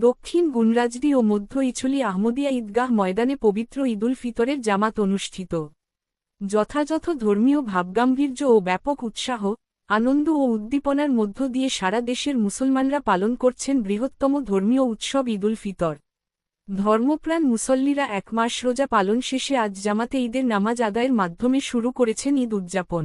দক্ষিণ গুনরাজদি ও মধ্য ইছলি আহমদিয়া ঈদগাহ ময়দানে পবিত্র ঈদুল ফিতরের জামাত অনুষ্ঠিত। যথাযথ ধর্মীয় ভাবগাম্ভীর্য ও ব্যাপক উৎসাহ, আনন্দ ও উদ্দীপনার মধ্য দিয়ে সারা দেশের মুসলমানরা পালন করছেন বৃহত্তম ধর্মীয় উৎসব ঈদুল ফিতর। ধর্মপ্রাণ মুসল্লিরা এক মাস রোজা পালন শেষে আজ জামাতে ঈদের নামাজ আদায়ের মাধ্যমে শুরু করেছেন ঈদ উদযাপন।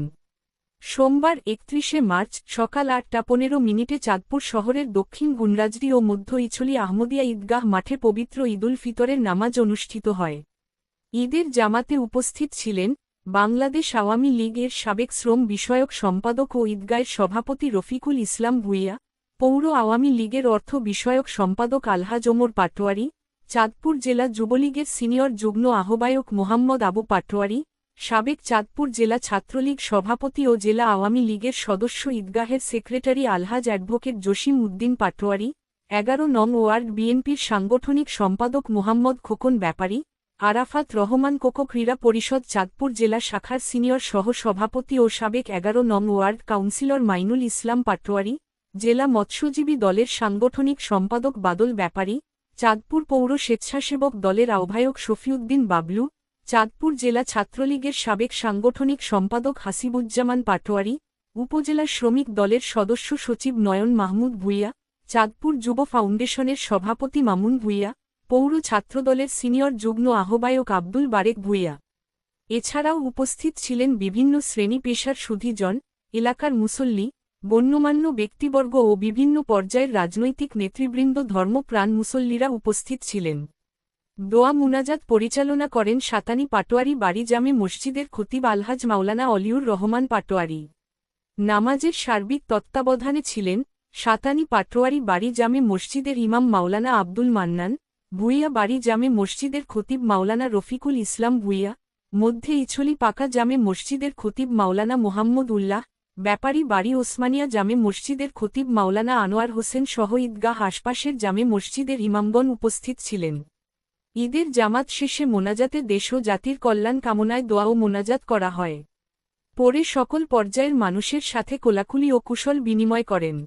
সোমবার একত্রিশে মার্চ সকাল আটটা পনেরো মিনিটে চাঁদপুর শহরের দক্ষিণ গুনরাজরি ও মধ্য ইছলি আহমদিয়া ঈদগাহ মাঠে পবিত্র ঈদুল ফিতরের নামাজ অনুষ্ঠিত হয়। ঈদের জামাতে উপস্থিত ছিলেন বাংলাদেশ আওয়ামী লীগের সাবেক শ্রম বিষয়ক সম্পাদক ও ঈদগাহের সভাপতি রফিকুল ইসলাম ভুইয়া, পৌর আওয়ামী লীগের অর্থ বিষয়ক সম্পাদক আলহাজ ওমর পাটোয়ারি, চাঁদপুর জেলা যুবলীগের সিনিয়র যুগ্ম আহ্বায়ক মোহাম্মদ আবু পাটোয়ারি সাবেক চাঁদপুর জেলা ছাত্রলীগ সভাপতি ও জেলা আওয়ামী লীগের সদস্য ঈদগাহের সেক্রেটারি আলহাজ অ্যাডভোকেট জসিম উদ্দিন পাটোয়ারি, এগারো নং ওয়ার্ড বিএনপির সাংগঠনিক সম্পাদক মোহাম্মদ খোকন ব্যাপারী, আরাফাত রহমান কোকো ক্রীড়া পরিষদ চাঁদপুর জেলা শাখার সিনিয়র সহ সভাপতি ও সাবেক এগারো নং ওয়ার্ড কাউন্সিলর মাইনুল ইসলাম পাটোয়ারি, জেলা মৎস্যজীবী দলের সাংগঠনিক সম্পাদক বাদল ব্যাপারী, চাঁদপুর পৌর স্বেচ্ছাসেবক দলের আহ্বায়ক শফিউদ্দিন বাবলু চাঁদপুর জেলা ছাত্রলীগের সাবেক সাংগঠনিক সম্পাদক হাসিবুজ্জামান পাটোয়ারি, উপজেলা শ্রমিক দলের সদস্য সচিব নয়ন মাহমুদ ভুইয়া, চাঁদপুর যুব ফাউন্ডেশনের সভাপতি মামুন ভুইয়া, পৌর ছাত্রদলের সিনিয়র যুগ্ম আহ্বায়ক আব্দুল বারেক ভুইয়া। এছাড়াও উপস্থিত ছিলেন বিভিন্ন শ্রেণি পেশার সুধীজন, এলাকার মুসল্লি, গণ্যমান্য ব্যক্তিবর্গ ও বিভিন্ন পর্যায়ের রাজনৈতিক নেতৃবৃন্দ ধর্মপ্রাণ মুসল্লিরা উপস্থিত ছিলেন। দোয়া মুনাজাত পরিচালনা করেন সাতানি পাটোয়ারি বাড়ি জামে মসজিদের খতিব আলহাজ মাওলানা অলিউর রহমান পাটোয়ারি। নামাজের সার্বিক তত্ত্বাবধানে ছিলেন সাতানি পাটোয়ারি বাড়ি জামে মসজিদের ইমাম মাওলানা আব্দুল মান্নান, ভুইয়া বাড়ি জামে মসজিদের খতিব মাওলানা রফিকুল ইসলাম ভুইয়া, মধ্যে ইছলি পাকা জামে মসজিদের খতিব মাওলানা মোহাম্মদ উল্লাহ, ব্যাপারী বাড়ি ওসমানিয়া জামে মসজিদের খতিব মাওলানা আনোয়ার হোসেন সহ ঈদগাহ আশপাশের জামে মসজিদের ইমামগণ উপস্থিত ছিলেন। ঈদের জামাত শেষে মোনাজাতে দেশ ও জাতির কল্যাণ কামনায় দোয়া ও মোনাজাত করা হয়। পরে সকল পর্যায়ের মানুষের সাথে কোলাকুলি ও কুশল বিনিময় করেন।